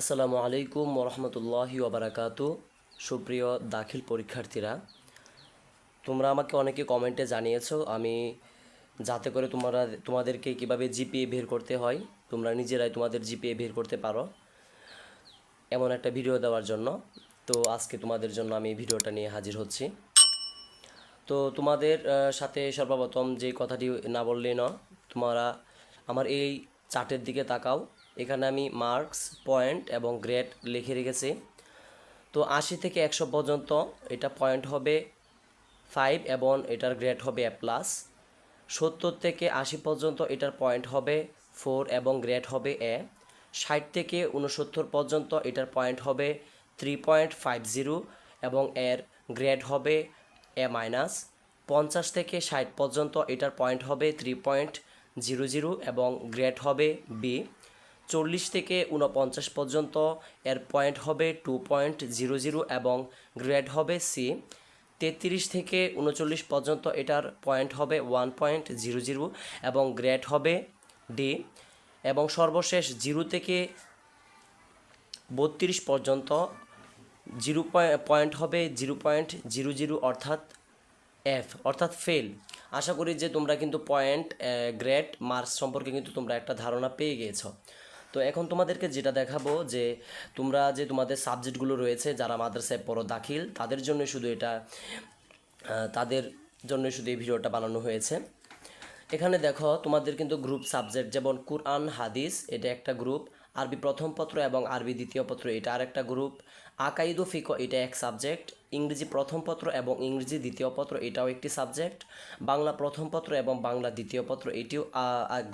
আসসালামু আলাইকুম রহমতুল্লাহি ওবরাকাতু। সুপ্রিয় দাখিল পরীক্ষার্থীরা, তোমরা আমাকে অনেকে কমেন্টে জানিয়েছো, আমি যাতে করে তোমরা, তোমাদেরকে কীভাবে জিপিএ বের করতে হয়, তোমরা নিজেরাই তোমাদের জিপিএ বের করতে পারো এমন একটা ভিডিও দেওয়ার জন্য। তো আজকে তোমাদের জন্য আমি ভিডিওটা নিয়ে হাজির হচ্ছি। তো তোমাদের সাথে সর্বপ্রথম যে কথাটি না বললেই ন তোমরা আমার এই চার্টের দিকে তাকাও। এখানে আমি মার্কস পয়েন্ট এবং গ্রেড লিখে রেখেছি। তো আশি থেকে একশো পর্যন্ত এটা পয়েন্ট হবে ফাইভ এবং এটার গ্রেড হবে এ প্লাস সত্তর থেকে আশি পর্যন্ত এটার পয়েন্ট হবে ফোর এবং গ্রেড হবে এ ষাট থেকে উনসত্তর পর্যন্ত এটার পয়েন্ট হবে থ্রি পয়েন্ট ফাইভ জিরো এবং এর গ্রেড হবে এ মাইনাস পঞ্চাশ থেকে ষাট পর্যন্ত এটার পয়েন্ট হবে থ্রি পয়েন্ট জিরো জিরো এবং গ্রেড হবে বি চল্লিশ থেকে উনপঞ্চাশ পর্যন্ত, এর পয়েন্ট হবে টু পয়েন্ট জিরো জিরো এবং গ্রেড হবে সি তেত্রিশ থেকে উনচল্লিশ পর্যন্ত এটার পয়েন্ট হবে ওয়ান পয়েন্ট জিরো জিরো এবং গ্রেড হবে ডি এবং সর্বশেষ জিরো থেকে বত্রিশ পর্যন্ত জিরো পয়েন্ট হবে জিরো পয়েন্ট জিরো জিরো অর্থাৎ এফ অর্থাৎ ফেল আশা করি যে তোমরা কিন্তু পয়েন্ট গ্রেড মার্কস সম্পর্কে কিন্তু তোমরা একটা ধারণা পেয়ে গিয়েছো। তো এখন তোমাদেরকে যেটা দেখাবো যে তোমরা যে তোমাদের সাবজেক্টগুলো রয়েছে যারা মাদ্রাসায় পড়ো দাখিল, তাদের জন্য শুধু এটা তাদের জন্য শুধু এই ভিডিওটা বানানো হয়েছে। এখানে দেখো তোমাদের কিন্তু গ্রুপ সাবজেক্ট যেমন কুরআন হাদিস এটা একটা গ্রুপ আরবি প্রথম পত্র এবং আরবি দ্বিতীয় পত্র, এটা আরেকটা গ্রুপ আকাইদু ফিকো এটা এক সাবজেক্ট ইংরেজি প্রথম পত্র এবং ইংরেজি দ্বিতীয় পত্র, এটাও একটি সাবজেক্ট বাংলা প্রথম পত্র এবং বাংলা দ্বিতীয় পত্র, এটিও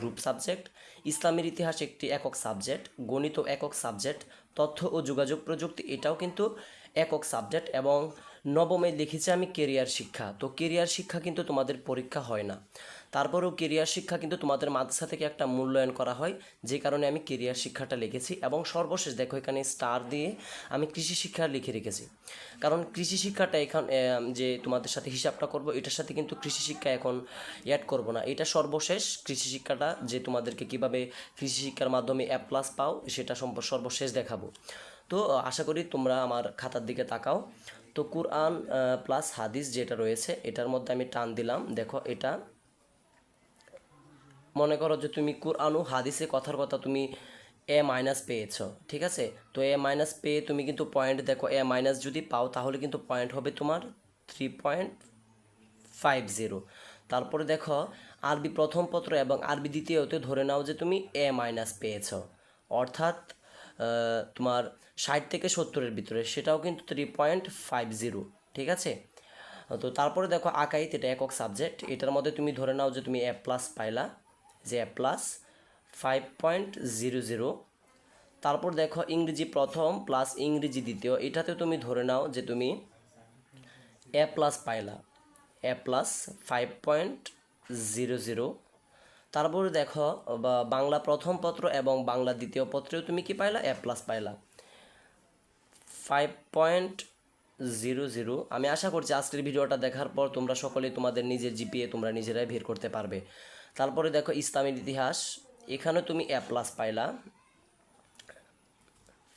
গ্রুপ সাবজেক্ট ইসলামের ইতিহাস একটি একক সাবজেক্ট গণিত একক সাবজেক্ট তথ্য ও যোগাযোগ প্রযুক্তি, এটাও কিন্তু একক সাবজেক্ট এবং নবমে লিখেছি আমি কেরিয়ার শিক্ষা। তো কেরিয়ার শিক্ষা কিন্তু তোমাদের পরীক্ষা হয় না। তারপরেও কেরিয়ার শিক্ষা কিন্তু তোমাদের মাদ্রাসা থেকে একটা মূল্যায়ন করা হয়, যে কারণে আমি কেরিয়ার শিক্ষাটা লিখেছি এবং সর্বশেষ দেখো এখানে স্টার দিয়ে আমি কৃষি শিক্ষা লিখে রেখেছি। কারণ কৃষি শিক্ষাটা এখান যে তোমাদের সাথে হিসাবটা করব, এটার সাথে কিন্তু কৃষি শিক্ষা এখন অ্যাড করব না। এটা সর্বশেষ কৃষি শিক্ষাটা, যে তোমাদেরকে কীভাবে কৃষি শিক্ষার মাধ্যমে অ্যাপ প্লাস পাও, সেটা সর্বশেষ দেখাবো। তো, আশা করি তোমরা আমার খাতার দিকে তাকাও। তো, কুরআন প্লাস হাদিস যেটা রয়েছে, এটার মধ্যে আমি টান দিলাম। দেখো, এটা মনে করো যে তুমি কুরআন ও হাদিসে কথার কথা তুমি এ মাইনাস পেয়েছ, ঠিক আছে? তো এ মাইনাস পেয়ে তুমি কিন্তু পয়েন্ট দেখো এ মাইনাস যদি পাও তাহলে কিন্তু পয়েন্ট হবে তোমার থ্রি পয়েন্ট ফাইভ জিরো তারপরে দেখো, আরবি প্রথম পত্র এবং আরবি দ্বিতীয়তে ধরে নাও যে তুমি এ মাইনাস পেয়েছ। অর্থাৎ তোমার ষাট থেকে সত্তরের ভিতরে, সেটাও কিন্তু থ্রি পয়েন্ট ফাইভ জিরো ঠিক আছে? তো তারপরে দেখো আকাইত, এটা একক সাবজেক্ট এটার মধ্যে তুমি ধরে নাও যে তুমি এ প্লাস পাইলা। যে plus five point zero zero তারপর দেখো ইংরেজি প্রথম প্লাস ইংরেজি দ্বিতীয়। এটাতে তুমি ধরে নাও যে তুমি এ প্লাস পাইলা। A plus five point zero zero তারপরে দেখো বাংলা প্রথম পত্র এবং বাংলা দ্বিতীয় পত্রেও তুমি কি পাইলা? এ প্লাস পাইলা। ফাইভ পয়েন্ট জিরো জিরো আমি আশা করছি আজকের ভিডিওটা দেখার পর তোমরা সকলেই তোমাদের নিজের জিপিএ তোমরা নিজেরাই বের করতে পারবে। তারপরে দেখো ইসলামের ইতিহাস। এখানে তুমি এ প্লাস পাইলা।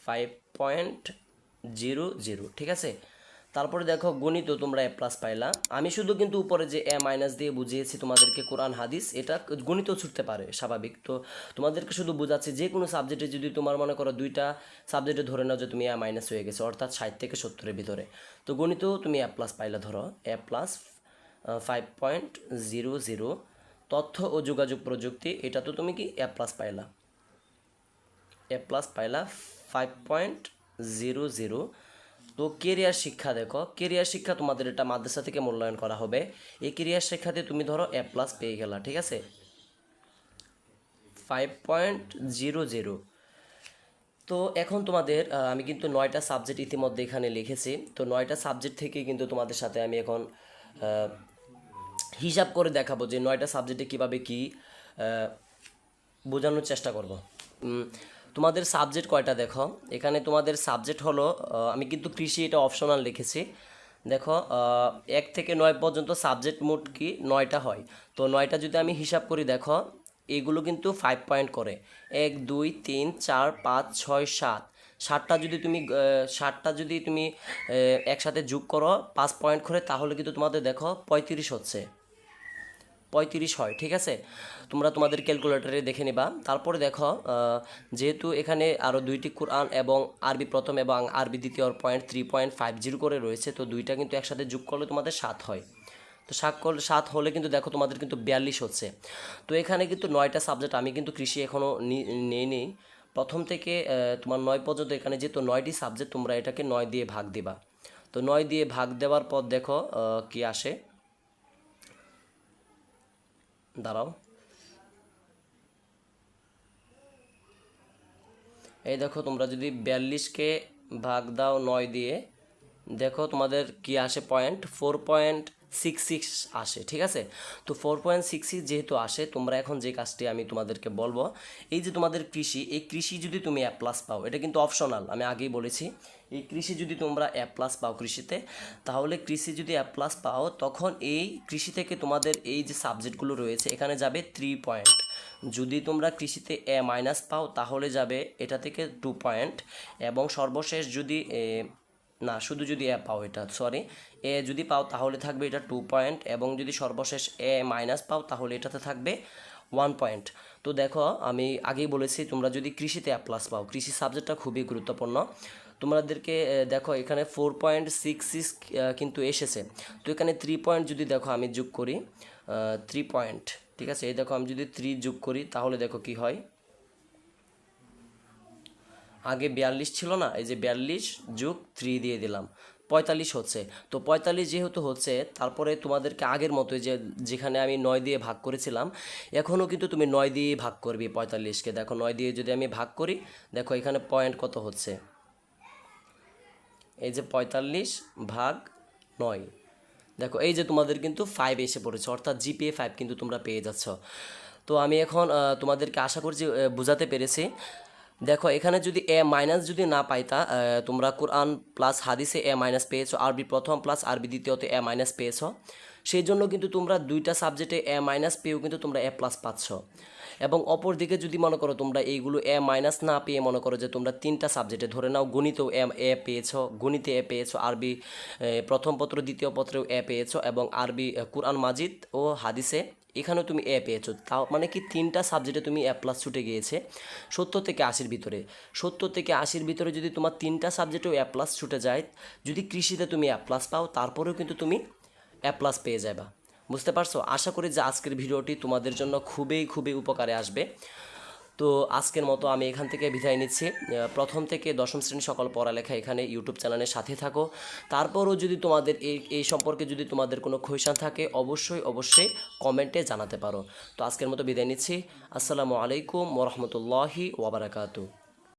ফাইভ পয়েন্ট জিরো জিরো ঠিক আছে? তারপরে দেখো গণিত তোমরা এ প্লাস পাইলা। আমি শুধু কিন্তু উপরে যে এ মাইনাস দিয়ে বুঝিয়েছি তোমাদেরকে কোরআন, হাদিস, এটা গণিত ছুটতে পারে, স্বাভাবিক। তো তোমাদেরকে শুধু বোঝাচ্ছি যে কোনো সাবজেক্টে যদি তোমার মনে করো দুইটা সাবজেক্টে ধরে নাও যে তুমি এ মাইনাস হয়ে গেছো, অর্থাৎ ষাট থেকে সত্তরের ভিতরে। তো গণিতেও তুমি এ প্লাস পাইলা ধরো। A plus five point zero zero তথ্য ও যোগাযোগ প্রযুক্তি, এটা তো তুমি কি এ প্লাস পাইলা। এ প্লাস পাইলা ফাইভ পয়েন্ট জিরো জিরো তো কেরিয়ার শিক্ষা দেখো কেরিয়ার শিক্ষা তোমাদের এটা মাদ্রাসা থেকে মূল্যায়ন করা হবে। এই কেরিয়ার শিক্ষাতে তুমি ধরো এ প্লাস পেয়ে গেলা, ঠিক আছে? ফাইভ পয়েন্ট জিরো জিরো তো এখন তোমাদের আমি কিন্তু নয়টা সাবজেক্ট ইতিমধ্যে এখানে লিখেছি। তো নয়টা সাবজেক্ট থেকে কিন্তু তোমাদের সাথে আমি এখন হিসাব করে দেখাবো যে নয়টা সাবজেক্টে কীভাবে কি বোঝানোর চেষ্টা করব। তোমাদের সাবজেক্ট কয়টা দেখো? এখানে তোমাদের সাবজেক্ট হলো আমি কিন্তু কৃষি এটা অপশনাল লিখেছি। দেখো এক থেকে নয় পর্যন্ত সাবজেক্ট মোট কি? নয়টা হয়। তো নয়টা যদি আমি হিসাব করি, দেখো, এগুলো কিন্তু ফাইভ পয়েন্ট করে। এক, দুই, তিন, চার, পাঁচ, ছয়, সাত। ষাটটা যদি তুমি ষাটটা যদি তুমি একসাথে যোগ করো, পাঁচ পয়েন্ট করে, তাহলে কিন্তু তোমাদের দেখো পঁয়ত্রিশ হচ্ছে। পঁয়ত্রিশ হয়, ঠিক আছে? তোমরা তোমাদের ক্যালকুলেটরে দেখে নিবা। তারপরে দেখো যেহেতু এখানে আরও দুইটি কোরআন এবং আরবি প্রথম এবং আরবি দ্বিতীয় point three point five zero করে রয়েছে, তো দুইটা কিন্তু একসাথে যোগ করলে তোমাদের সাত হয়। তো সাত করলে, সাত হলে কিন্তু দেখো তোমাদের কিন্তু বিয়াল্লিশ হচ্ছে। তো এখানে কিন্তু নয়টা সাবজেক্ট আমি কিন্তু কৃষি এখনও নিয়ে নিই প্রথম থেকে তোমার নয় পর্যন্ত এখানে যেহেতু নয়টি সাবজেক্ট, তোমরা এটাকে নয় দিয়ে ভাগ দিবা। তো নয় দিয়ে ভাগ দেওয়ার পর দেখো কি আসে? দাঁড়াও। এই দেখো, তোমরা যদি বিয়াল্লিশকে ভাগ দাও নয় দিয়ে, দেখো তোমাদের কি আসে point four point six six আসে, ঠিক আছে? তো ফোর পয়েন্ট সিক্স সিক্স যেহেতু আসে, তোমরা এখন যে কাজটি আমি তোমাদেরকে বলব, এই যে তোমাদের কৃষি, এই কৃষি যদি তুমি অ্যাপ প্লাস পাও, এটা কিন্তু অপশনাল আমি আগেই বলেছি, এই কৃষি যদি তোমরা অ্যাপ প্লাস পাও কৃষিতে, তাহলে কৃষি যদি অ্যাপ প্লাস পাও, তখন এই কৃষি থেকে তোমাদের এই যে সাবজেক্টগুলো রয়েছে, এখানে যাবে থ্রি পয়েন্ট যদি তোমরা কৃষিতে এ মাইনাস পাও, তাহলে যাবে এটা থেকে টু পয়েন্ট এবং সর্বশেষ যদি না, শুধু যদি এ পাও এটা সরি এ যদি পাও তাহলে থাকবে এটা টু পয়েন্ট এবং যদি সর্বশেষ এ মাইনাস পাও তাহলে এটাতে থাকবে ওয়ান পয়েন্ট তো দেখো, আমি আগেই বলেছি, তোমরা যদি কৃষিতে এ প্লাস পাও, কৃষি সাবজেক্টটা খুবই গুরুত্বপূর্ণ। তোমাদেরকে দেখো, এখানে ফোর পয়েন্ট সিক্স সিক্স কিন্তু এসেছে। তো এখানে থ্রি পয়েন্ট যদি দেখো, আমি যোগ করি থ্রি পয়েন্ট ঠিক আছে? এই দেখো, আমি যদি থ্রি যোগ করি, তাহলে দেখো কি হয়? আগে বিয়াল্লিশ ছিল না, এই যে বিয়াল্লিশ যোগ থ্রি দিয়ে দিলাম, পঁয়তাল্লিশ হচ্ছে। তো পঁয়তাল্লিশ যেহেতু হচ্ছে, তারপরে তোমাদেরকে আগের মতো যে যেখানে আমি নয় দিয়ে ভাগ করেছিলাম, এখনও কিন্তু তুমি নয় দিয়ে ভাগ করবি পঁয়তাল্লিশকে। দেখো, নয় দিয়ে যদি আমি ভাগ করি, দেখো এখানে পয়েন্ট কত হচ্ছে? এই যে পঁয়তাল্লিশ ভাগ নয়। দেখো, এই যে তোমাদের কিন্তু ফাইভ এসে পড়েছে, অর্থাৎ জিপিএ ফাইভ কিন্তু তোমরা পেয়ে যাচ্ছ। তো আমি এখন তোমাদেরকে আশা করছি বোঝাতে পেরেছি। দেখো, এখানে যদি এ মাইনাস যদি না পাইতা তোমরা কোরআন প্লাস হাদিসে এ মাইনাস পেয়েছ, আরবি প্রথম প্লাস আরবি দ্বিতীয়তে এ মাইনাস পেয়েছ। সেই জন্য কিন্তু তোমরা দুইটা সাবজেক্টে এ মাইনাস পেয়েও কিন্তু তোমরা এ প্লাস পাচ্ছ। এবং অপর দিকে যদি মনে করো তোমরা এইগুলো এ মাইনাস না পেয়ে মনে করো যে তোমরা তিনটা সাবজেক্টে ধরে নাও, গণিতেও এ এ পেয়েছ, গণিতে এ পেয়েছ, আরবি প্রথম পত্র, দ্বিতীয় পত্রেও এ পেয়েছ এবং আরবি কুরআন মাজিদ ও হাদিসে এখানেও তুমি এ পেয়েছ। তাও মানে কি তিনটা সাবজেক্টে তুমি এ প্লাস ছুটে গিয়েছে। সত্তর থেকে আশির ভিতরে। সত্তর থেকে আশির ভিতরে যদি তোমার তিনটা সাবজেক্টেও এ প্লাস ছুটে যায়, যদি কৃষিতে তুমি এ প্লাস পাও, তারপরেও কিন্তু তুমি এ প্লাস পেয়ে যাবা বুঝতে পারছ? আশা করি যে আজকের ভিডিওটি তোমাদের জন্য খুবই খুবই উপকারে আসবে। তো আজকের মতো আমি এখান থেকে বিদায় নিচ্ছি। প্রথম থেকে দশম শ্রেণি সকল পড়ালেখা এখানে ইউটিউব চ্যানেলের সাথে থাকো। তারপরও যদি তোমাদের এই এই সম্পর্কে যদি তোমাদের কোনো কোয়েশন থাকে, অবশ্যই অবশ্যই কমেন্টে জানাতে পারো। তো আজকের মতো বিদায় নিচ্ছি। আসসালামু আলাইকুম ওরহমতুল্লাহি ওবরাকাতু